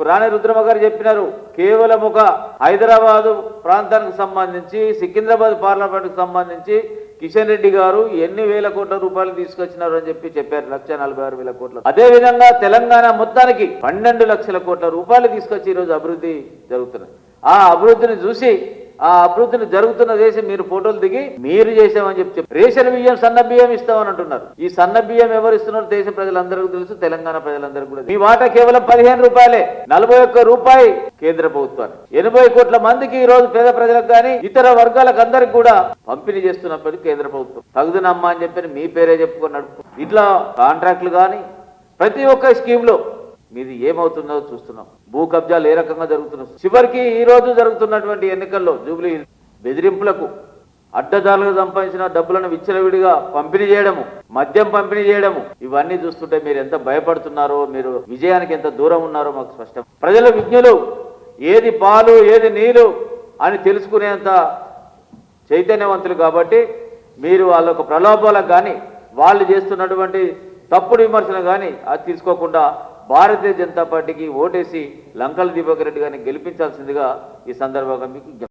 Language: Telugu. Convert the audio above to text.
ఇప్పుడు రాణి రుద్రమ గారు చెప్పినారు కేవలం ఒక హైదరాబాదు ప్రాంతానికి సంబంధించి సికింద్రాబాద్ పార్లమెంట్కి సంబంధించి కిషన్ రెడ్డి గారు ఎన్ని వేల కోట్ల రూపాయలు తీసుకొచ్చినారు అని చెప్పి చెప్పారు లక్ష నలభై ఆరు వేల కోట్ల. అదే విధంగా తెలంగాణ మొత్తానికి పన్నెండు లక్షల కోట్ల రూపాయలు తీసుకొచ్చి ఈరోజు అభివృద్ధి జరుగుతున్నాయి ఆ అభివృద్ధిని చూసి ఆ అభివృద్ధిని జరుగుతున్న దేశం మీరు ఫోటోలు దిగి మీరు చేసామని చెప్పి రేషన్ బియ్యం సన్న బియ్యం ఇస్తామని అంటున్నారు. ఈ సన్న బియ్యం ఎవరు ఇస్తున్నారు? దేశ ప్రజలందరికీ తెలుసు తెలంగాణ ప్రజలందరికీ కూడా మీ వాటా కేవలం పదిహేను రూపాయలే. నలభై ఒక్క రూపాయి కేంద్ర ప్రభుత్వానికి. ఎనభై కోట్ల మందికి ఈ రోజు పేద ప్రజలకు కానీ ఇతర వర్గాలకు అందరికి కూడా పంపిణీ చేస్తున్నప్పటికీ కేంద్ర ప్రభుత్వం. తగుదనమ్మా అని చెప్పి మీ పేరే చెప్పుకొని నడుపు ఇట్లా కాంట్రాక్ట్లు కానీ ప్రతి ఒక్క స్కీమ్లో మీది ఏమవుతుందో చూస్తున్నాం. భూ కబ్జాలు ఏ రకంగా జరుగుతున్నాయి? చివరికి ఈ రోజు జరుగుతున్నటువంటి ఎన్నికల్లో జూబ్లీ బెదిరింపులకు అడ్డదారులకు సంపాదించిన డబ్బులను విచ్చలవిడిగా పంపిణీ చేయడము మద్యం పంపిణీ చేయడము ఇవన్నీ చూస్తుంటే మీరు ఎంత భయపడుతున్నారో మీరు విజయానికి ఎంత దూరం ఉన్నారో మాకు స్పష్టం. ప్రజల విజ్ఞులు ఏది పాలు ఏది నీరు అని తెలుసుకునేంత చైతన్యవంతులు కాబట్టి మీరు వాళ్ళ యొక్క ప్రలోభాలకు కానీ వాళ్ళు చేస్తున్నటువంటి తప్పుడు విమర్శలు కానీ అది తీసుకోకుండా భారతీయ జనతా పార్టీకి ఓటేసి లంకల దీపక్ రెడ్డి గారిని గెలిపించాల్సిందిగా ఈ సందర్భంగా మీకు